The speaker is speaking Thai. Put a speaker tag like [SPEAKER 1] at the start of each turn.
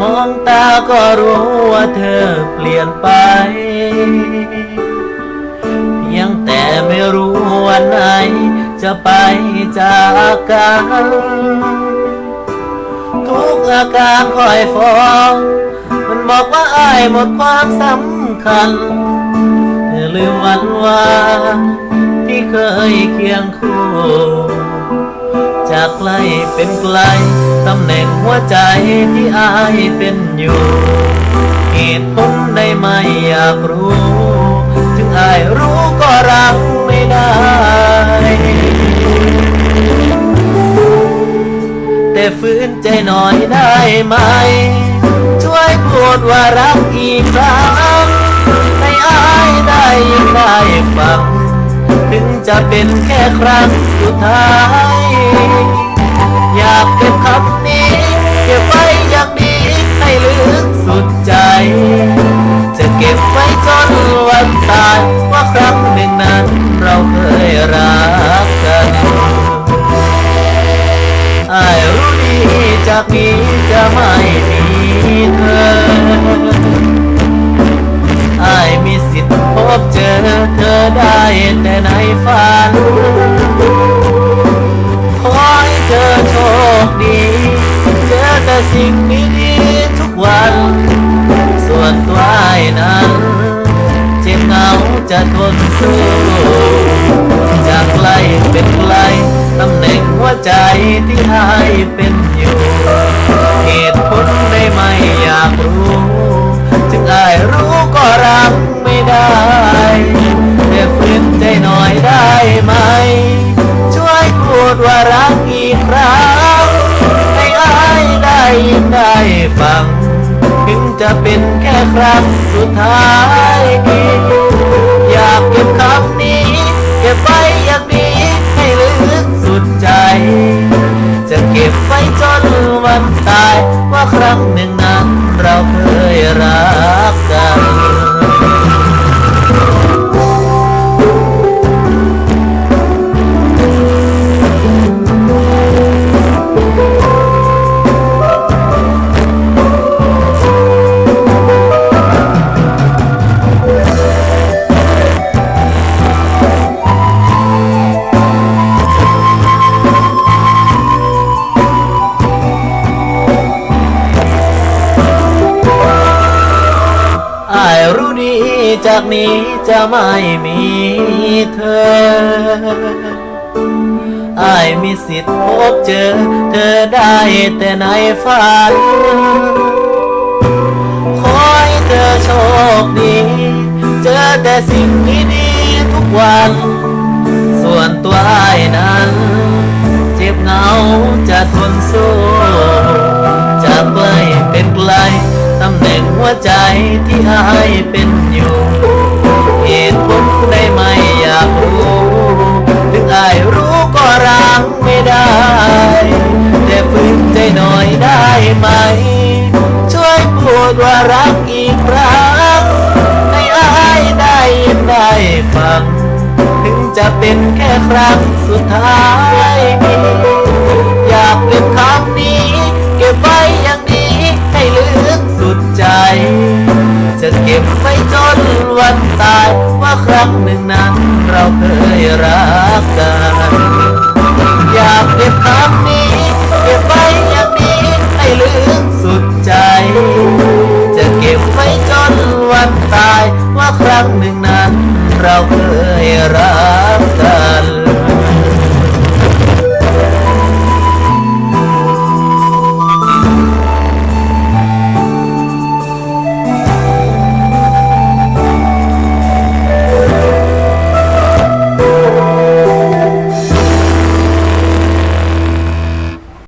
[SPEAKER 1] มองตาก็รู้ว่าเธอเปลี่ยนไปเพียงแต่ไม่รู้วันไหน จะไปจากกัน ทุกอาการคอยฟ้อง มันบอกว่าอายหมดความสำคัญเธอลืมวันวานที่เคยเคียงคู่ จากไกลเป็นไกล ตำแหน่งหัวใจที่อายเป็นอยู่ เหตุผลได้ไหมอยากรู้ ถึงอายรู้ก็รักไม่ได้ แต่ฝืนใจหน่อยได้ไหม ช่วยพูดว่ารักอีกครั้งให้อายได้ยินได้ฟัง ถึงจะเป็นแค่ครั้งสุดท้าย อยากเก็บคำนี้ เก็บไว้อย่างดีให้ลึกสุดใจ จะเก็บไว้จนวันตายว่าครั้งหนึ่งนั้นเราเคยรักกันอายรู้ดีจากนี้จะไม่มีเธออายมีสิทธิ์พบเจอเธอได้แต่ในฝัน แต่สิ่งดีๆทุกวัน ส่วนตัวอายนั้น เจ็บเหงาจะทนสู้จากไกลเป็นไกลตำแหน่งหัวใจที่อายเป็นอยู่ เหตุผลได้ไหมอยากรู้จึงอายรู้ก็รักไม่ได้แต่ฝืนใจหน่อยได้ไหม ช่วยพูดว่ารัก ได้ยินได้ฟัง ถึงจะเป็นแค่ครั้งสุดท้ายอยากเก็บคำนี้เก็บไว้อย่างดีให้ลึกสุดใจ จะเก็บไว้จนวันตายว่าครั้งหนึ่งนั้นเราเคยรัก จากนี้จะไม่มีเธออายมีสิทธิ์พบเจอ เธอได้แต่ในฝัน ขอให้เธอโชคดี เจอแต่สิ่งดีๆทุกวัน ส่วนตัวอายนั้น เจ็บเหงาจะทนสู้จะไกลเป็นไกลตำแหน่งหัวใจที่อายเป็นอยู่ ได้ไหมอยากรู้ถึงอายรู้ก็รักไม่ได้ แต่ฝืนใจหน่อยได้ไหม ช่วยพูดว่ารักอีกครั้งให้อายได้ยินได้ฟัง ถึงจะเป็นแค่ครั้งสุดท้าย อยากเก็บคำนี้ นึ่งนั้นเราเคยรักกัน อยากเก็บคำนี้เก็บไว้อย่างนี้ให้ลืมสุดใจ จะเก็บไว้จนวันตายว่าครั้งหนึ่งนั้น เราเคยรักกัน